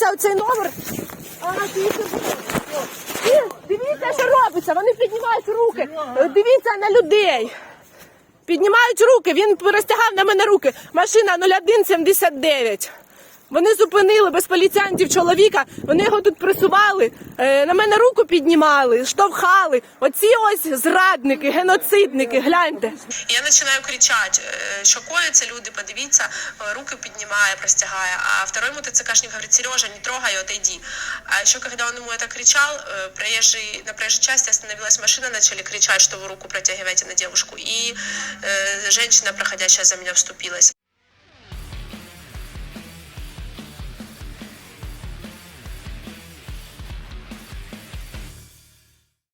Дивіться оцей номер. А, дивіться. Дивіться, що робиться. Вони піднімають руки. Е, Дивіться на людей. Піднімають руки. Він розтягав на мене руки. Машина 0179. Вони зупинили без поліціянтів чоловіка. Вони його тут присували. е, На мене руку піднімали, штовхали. Оці ось зрадники, геноцидники. Гляньте. І Я починаю кричати, е, що коїться, люди, подивіться, е, руки піднімає, простягає. А второй мотоциклшник говорит, Сережа, не трогай, отойди. А еще, когда он ему это кричал, э, проезжий, на проезжей части остановилась машина, начали кричать, что вы руку протягиваете на девушку. И э, женщина, проходящая за меня, вступилась.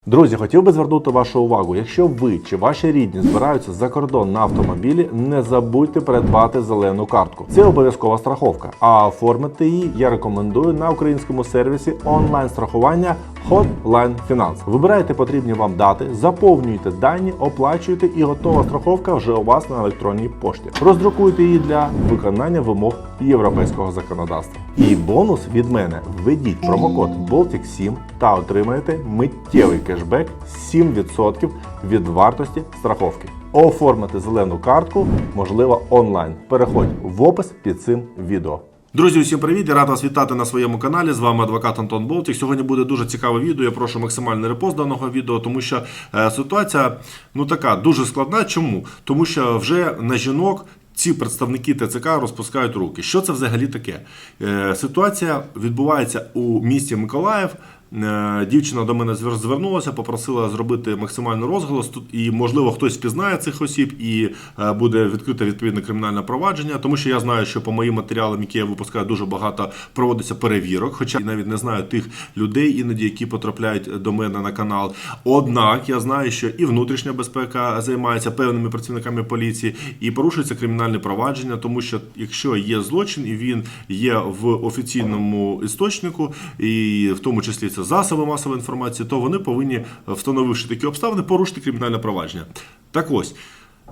Друзі, хотів би звернути вашу увагу. Якщо ви чи ваші рідні збираються за кордон на автомобілі, не забудьте придбати зелену картку. Це обов'язкова страховка. А оформити її я рекомендую на українському сервісі онлайн страхування Hotline Finance. Вибирайте потрібні вам дати, заповнюєте дані, оплачуєте і готова страховка вже у вас на електронній пошті. Роздрукуйте її для виконання вимог європейського законодавства. І бонус від мене: введіть промокод Baltic 7 та отримаєте миттєвий кешбек 7% від вартості страховки. Оформити зелену картку можливо онлайн. Переходь в опис під цим відео. Друзі, усім привіт! Я рад вас вітати на своєму каналі. З вами адвокат Антон Болтик. Сьогодні буде дуже цікаве відео. Я прошу максимальний репост даного відео, тому що е, ситуація ну така дуже складна. Чому? Тому що вже на жінок. Ці представники ТЦК розпускають руки. Що це взагалі таке? Е, ситуація відбувається у місті Миколаїв. Е, Дівчина до мене звер- звернулася, попросила зробити максимальний розголос. Тут і можливо хтось впізнає цих осіб, і е, буде відкрите відповідне кримінальне провадження. Тому що я знаю, що по моїм матеріалам, які я випускаю, дуже багато проводиться перевірок. Хоча я навіть не знаю тих людей, іноді які потрапляють до мене на канал. Однак я знаю, що і внутрішня безпека займається певними працівниками поліції, і порушується кримінальне провадження, тому що якщо є злочин і він є в офіційному істочнику, і в тому числі це засоби масової інформації, то вони повинні, встановивши такі обставини, порушити кримінальне провадження. Так ось.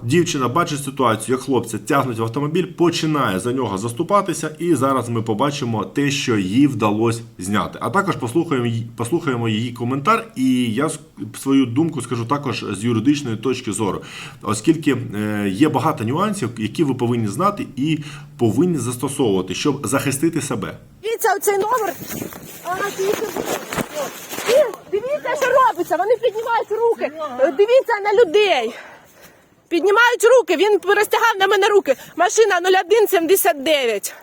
Дівчина бачить ситуацію, як хлопця тягнуть в автомобіль, починає за нього заступатися, і зараз ми побачимо те, що їй вдалося зняти. А також послухаємо, послухаємо її коментар, і я свою думку скажу також з юридичної точки зору, оскільки е, є багато нюансів, які ви повинні знати і повинні застосовувати, щоб захистити себе. Дивіться оцей номер. Дивіться. Що робиться. Вони піднімають руки. Дивіться на людей. Піднімають руки. Він розтягав на мене руки. Машина 0179.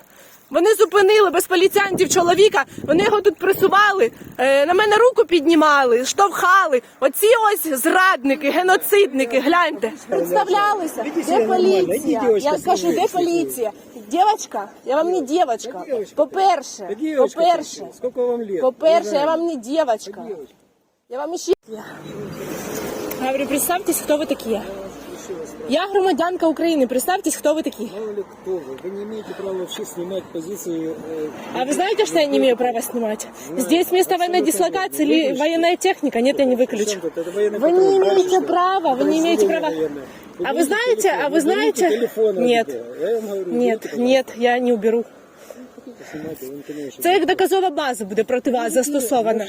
Вони зупинили без поліціянтів чоловіка. Вони його тут присували. е, На мене руку піднімали, штовхали. Оці ось зрадники, геноцидники. Гляньте. Представлялися. Де поліція? Я кажу, де поліція? Дівчатка, я вам не дівчатка. По-перше, Девочка, по-перше, сколько вам лет? по-перше, я вам не дівчатка. Я вам ще... Я говорю, представтесь, хто ви такі Я громадянка України, представтесь, хто ви такі. Мало ли кто вы. Вы не имеете права вообще снимать позиции. э, А вы знаете, что я не имею права снимать? Здесь место военной дислокации или военная техника? Нет, я не выключу. чем тут? Это военный Вы не патруль. имеете Дальше что? права, вы не имеете Производство права. военное. А вы Уберите знаете, телефон. а вы Уберите знаете? телефон Нет. оттуда. Я вам говорю, Нет, уберите, нет, я не уберу. Це як доказова база буде проти вас застосована.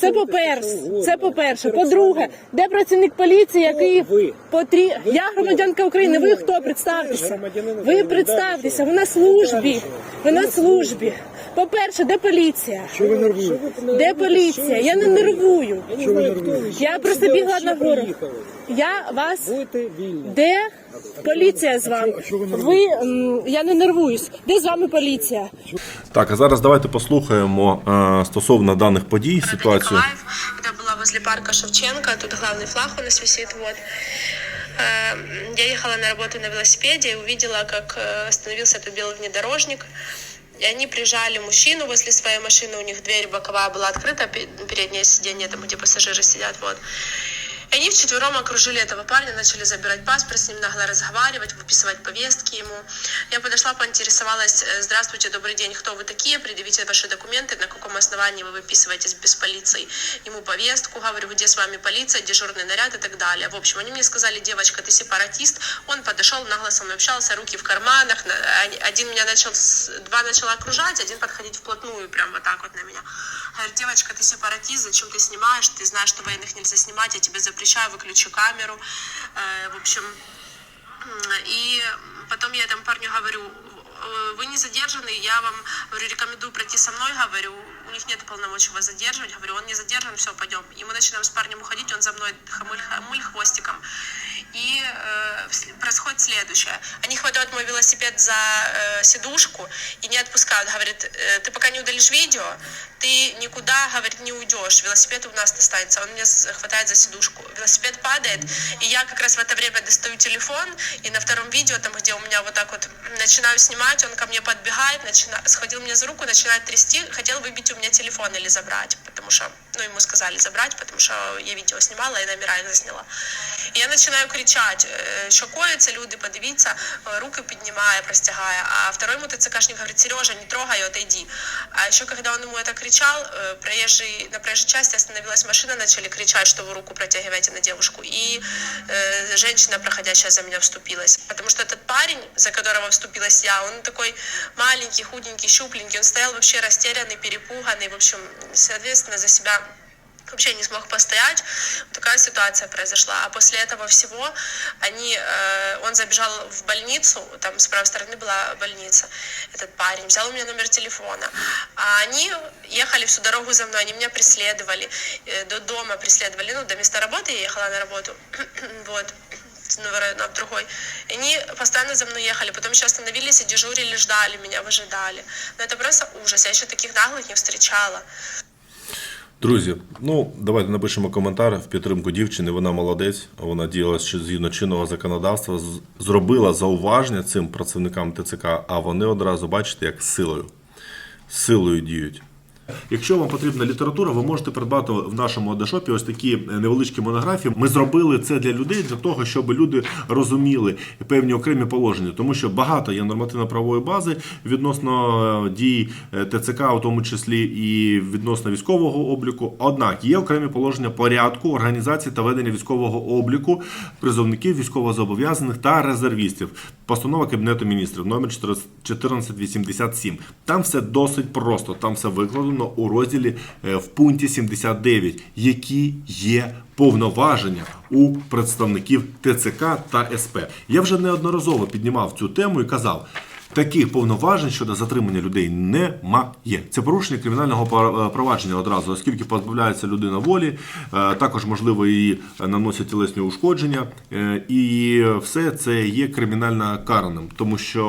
Це по-перше. Це по-перше. По-друге, де працівник поліції, який потрі... Я громадянка України. Ви хто? Представтеся. Ви представтеся. Ви на службі. Ви на службі. По-перше, де поліція? Що ви нервуєте? Де поліція? Я не нервую. Я просто бігла на гору. приїхали? Я вас Будете вільні. де поліція з вами? а чого ви Ви м, я не нервуюсь. Де з вами поліція? Так, а зараз давайте послухаємо е, стосовно даних подій Города ситуацію. Николаев, когда была возле парка Шевченко, тут главный флаг у нас висит, вот. Э, Я ехала на работу на велосипеде и увидела, как э, остановился этот белый внедорожник. И они прижали мужчину возле своей машины, у них дверь боковая была открыта, пе- переднее сиденье, там, где пассажиры сидят, вот. И они вчетвером окружили этого парня, начали забирать паспорт, с ним нагло разговаривать, выписывать повестки ему. Я подошла, поинтересовалась, «Э, здравствуйте, добрый день, кто вы такие, предъявите ваши документы, на каком основании вы выписываетесь без полиции. Ему повестку, говорю, где с вами полиция, дежурный наряд и так далее. В общем, они мне сказали, девочка, ты сепаратист. Он подошел, нагло со мной общался, руки в карманах. Один меня начал, два начала окружать, один подходить вплотную, прям вот так вот на меня. Говорит, девочка, ты сепаратист, зачем ты снимаешь? Ты знаешь, что военных нельзя снимать, я тебе запрещаю, выключи камеру. Э, В общем, М, И потом я этому парню говорю, «Э, вы не задержаны, я вам говорю, рекомендую пройти со мной, говорю, у них нет полномочий вас задерживать, говорю, он не задержан, все, пойдем. И мы начинаем с парнем уходить, он за мной хамуль, хамуль хвостиком. И э, происходит следующее. Они хватают мой велосипед за э, сидушку и не отпускают. Говорит, «Э, ты пока не удалишь видео, ты никуда, говорит, не уйдешь. Велосипед у нас останется. Он с- хватает за сидушку. Велосипед падает, и я как раз в это время достаю телефон, и на втором видео, там, где у меня вот так вот начинаю снимать, он ко мне подбегает, начина... схватил меня за руку, начинает трясти, хотел выбить у меня телефон или забрать, потому что, ну, ему сказали забрать, потому что я видео снимала и номера их засняла. І я починаю кричати, е, що коїться, люди, подивіться, е, руки піднімає, простягає. А второй мотоциклшник говорит, Сережа, не трогай, отойди. А еще когда он ему это кричал, э, проезжий, на проезжей части остановилась машина, начали кричать, что вы руку протягиваете на девушку. И э, женщина, проходящая за меня, вступилась. Потому что этот парень, за которого вступилась я, он такой маленький, худенький, щупленький, он стоял вообще растерянный, перепуганный, В общем, соответственно, за себя вообще не смог постоять. Такая ситуация произошла. А после этого всего они, э, он забежал в больницу, там с правой стороны была больница, этот парень, взял у меня номер телефона. А они ехали всю дорогу за мной, они меня преследовали, э, до дома преследовали, ну, до места работы я ехала на работу, вот с одного района в другой. И они постоянно за мной ехали, потом еще остановились и дежурили, ждали меня, выжидали. Но это просто ужас, я еще таких наглых не встречала. Друзі, ну давайте напишемо коментар в підтримку дівчини. Вона молодець. Вона діяла ще згідно чинного законодавства, з- зробила зауваження цим працівникам ТЦК, а вони одразу бачите, як силою. Силою діють. Якщо вам потрібна література, ви можете придбати в нашому одешопі ось такі невеличкі монографії. Ми зробили це для людей, для того, щоб люди розуміли певні окремі положення, тому що багато є нормативно-правової бази відносно е, дій е, ТЦК, у тому числі і відносно військового обліку. Однак є окремі положення порядку організації та ведення військового обліку призовників військовозобов'язаних та резервістів. Постанова Кабінету міністрів номер 1487. Там все досить просто. Там все викладено у розділі е, в пункті 79, які є повноваження у представників ТЦК та СП. Я вже неодноразово піднімав цю тему і казав. Таких повноважень щодо затримання людей немає. Це порушення кримінального е, провадження одразу, оскільки позбавляється людина волі, е, також можливо її наносять тілесні ушкодження, е, і все це є кримінально караним, тому що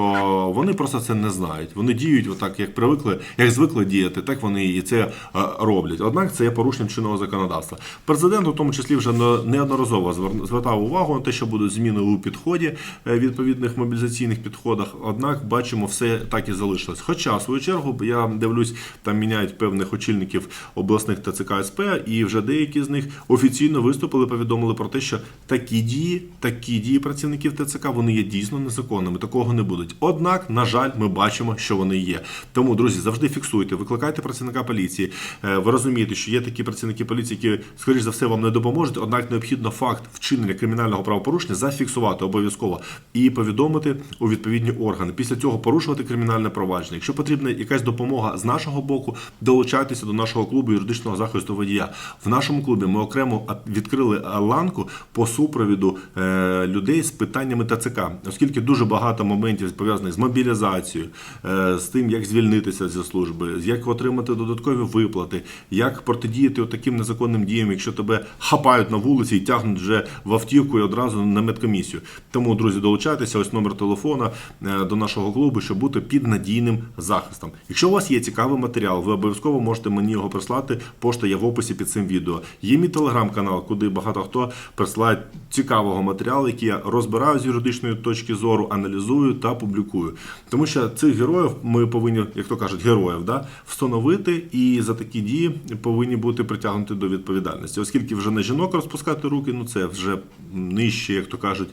вони просто це не знають. Вони діють отак, як привикли, як звикли діяти, так вони і це роблять. Однак це є порушенням чинного законодавства. Президент, у тому числі, вже неодноразово звер- звертав увагу на те, що будуть зміни у підході відповідних мобілізаційних підходах. Однак бачимо, все так і залишилось. Хоча, в свою чергу, я дивлюсь, там міняють певних очільників обласних ТЦК СП, і вже деякі з них офіційно виступили, повідомили про те, що такі дії, такі дії працівників ТЦК вони є дійсно незаконними. Такого не будуть. Однак, на жаль, ми бачимо, що вони є. Тому, друзі, завжди фіксуйте, викликайте працівника поліції. Е, Ви розумієте, що є такі працівники поліції, які, скоріш за все, вам не допоможуть. Однак необхідно факт вчинення кримінального правопорушення зафіксувати обов'язково і повідомити у відповідні органи. Після цього порушувати кримінальне провадження. Якщо потрібна якась допомога з нашого боку, долучайтеся до нашого клубу юридичного захисту водія. В нашому клубі ми окремо відкрили е, ланку по супровіду е, людей з питаннями ТЦК, оскільки дуже багато моментів пов'язаних з мобілізацією, е, з тим, як звільнитися зі служби, як отримати додаткові виплати, як протидіяти таким незаконним діям, якщо тебе хапають на вулиці і тягнуть вже в автівку і одразу на медкомісію. Тому, друзі, долучайтеся. Ось номер телефона до нашого нашого клубу, щоб бути під надійним захистом. Якщо у вас є цікавий матеріал, ви обов'язково можете мені його прислати. Пошта є в описі під цим відео. Є мій телеграм-канал, куди багато хто присилає цікавого матеріалу, який я розбираю з юридичної точки зору, аналізую та публікую. Тому що цих героїв ми повинні, як то кажуть, героїв, да, встановити і за такі дії повинні бути притягнуті до відповідальності. Оскільки вже на жінок розпускати руки, ну це вже нижче, як то кажуть,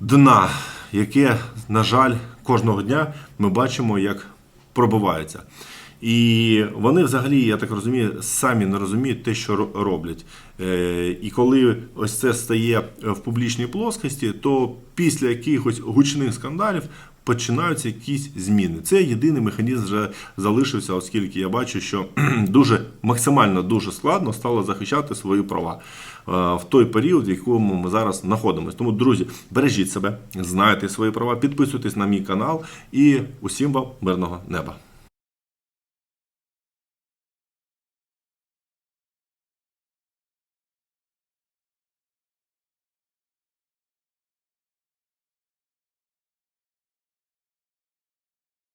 дна, яке, на жаль, кожного дня ми бачимо, як пробиваються. І вони взагалі, я так розумію, самі не розуміють те, що роблять. Е, І коли ось це стає в публічній плоскості, то після якихось гучних скандалів починаються якісь зміни. Це єдиний механізм вже залишився, оскільки я бачу, що дуже максимально дуже складно стало захищати свої права е, в той період, в якому ми зараз знаходимося. Тому, друзі, бережіть себе, знайте свої права, підписуйтесь на мій канал і усім вам мирного неба.